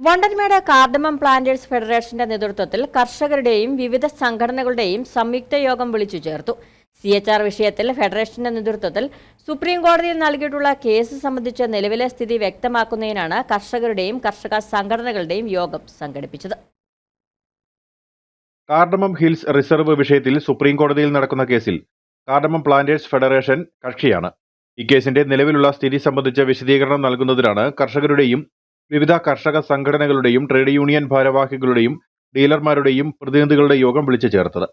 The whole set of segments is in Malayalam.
വണ്ടൻമേട് കാർഡമം പ്ലാന്റേഴ്സ് ഫെഡറേഷന്റെ നേതൃത്വത്തിൽ കർഷകരുടെയും വിവിധ സംഘടനകളുടെയും സംയുക്ത യോഗം വിളിച്ചു ചേർത്തു. സി എച്ച് ആർ വിഷയത്തിൽ ഫെഡറേഷന്റെ നേതൃത്വത്തിൽ സുപ്രീം കോടതിയിൽ നൽകിയിട്ടുള്ള കേസ് സംബന്ധിച്ച നിലവിലെ സ്ഥിതി വ്യക്തമാക്കുന്നതിനാണ് കർഷകരുടെയും കർഷക സംഘടനകളുടെയും യോഗം സംഘടിപ്പിച്ചത്. കാർഡമം ഹിൽസ് റിസർവ് വിഷയത്തിൽ സുപ്രീം കോടതിയിൽ നടക്കുന്ന കേസിൽ കാർഡമം പ്ലാന്റേഴ്സ് ഫെഡറേഷൻ കക്ഷിയാണ്. ഈ കേസിന്റെ നിലവിലുള്ള സ്ഥിതി സംബന്ധിച്ച വിശദീകരണം നൽകുന്നതിനാണ് കർഷകരുടെയും വിവിധ കർഷക സംഘടനകളുടെയും ട്രേഡ് യൂണിയൻ ഭാരവാഹികളുടെയും ഡീലർമാരുടെയും പ്രതിനിധികളുടെ യോഗം വിളിച്ചു ചേർത്തത്.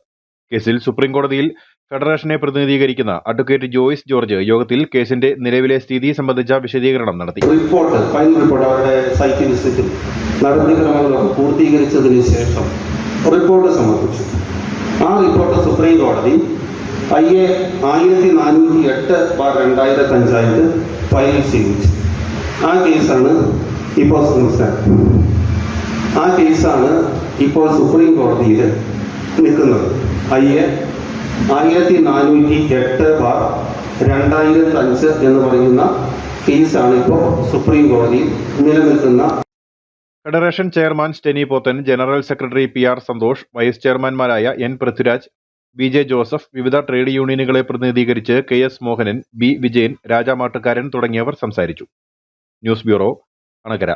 കേസിൽ സുപ്രീം കോടതിയിൽ ഫെഡറേഷനെ പ്രതിനിധീകരിക്കുന്ന അഡ്വക്കേറ്റ് ജോയിസ് ജോർജ് യോഗത്തിൽ കേസിന്റെ നിലവിലെ സ്ഥിതി സംബന്ധിച്ച വിശദീകരണം നടത്തി. റിപ്പോർട്ട് ഫൈനൽ റിപ്പോർട്ട് അവരുടെ സൈറ്റ് വിസിറ്റും നടപടിക്രമങ്ങളൊക്കെ പൂർത്തീകരിച്ചതിന് ശേഷം റിപ്പോർട്ട് സമർപ്പിച്ചു. ആ റിപ്പോർട്ട് സുപ്രീം കോടതി ഐ എ ആയിരത്തി നാനൂറ്റി എട്ട് ബാർ രണ്ടായിരത്തി അഞ്ചായിട്ട് ഫയൽ ചെയ്യിച്ചു ആ കേസാണ് ഇപ്പോൾ ആ കേസാണ് ഇപ്പോൾ സുപ്രീം കോടതിയിൽ നിൽക്കുന്നത്. ഐ എ ആയിരത്തി നാനൂറ്റി എട്ട് ബാർ രണ്ടായിരത്തി അഞ്ച് എന്ന് പറയുന്ന കേസാണ് ഇപ്പോൾ സുപ്രീം കോടതിയിൽ നിലനിൽക്കുന്ന federation chairman Steny Pothan general secretary P R Santhosh vice ചെയർമാൻമാരായ N Prithviraj B J Joseph വിവിധ ട്രേഡ് യൂണിയനുകളെ പ്രതിനിധീകരിച്ച് K S Mohanan B Vijayan രാജാമാട്ടുകാരൻ തുടങ്ങിയവർ സംസാരിച്ചു. News bureau അണകര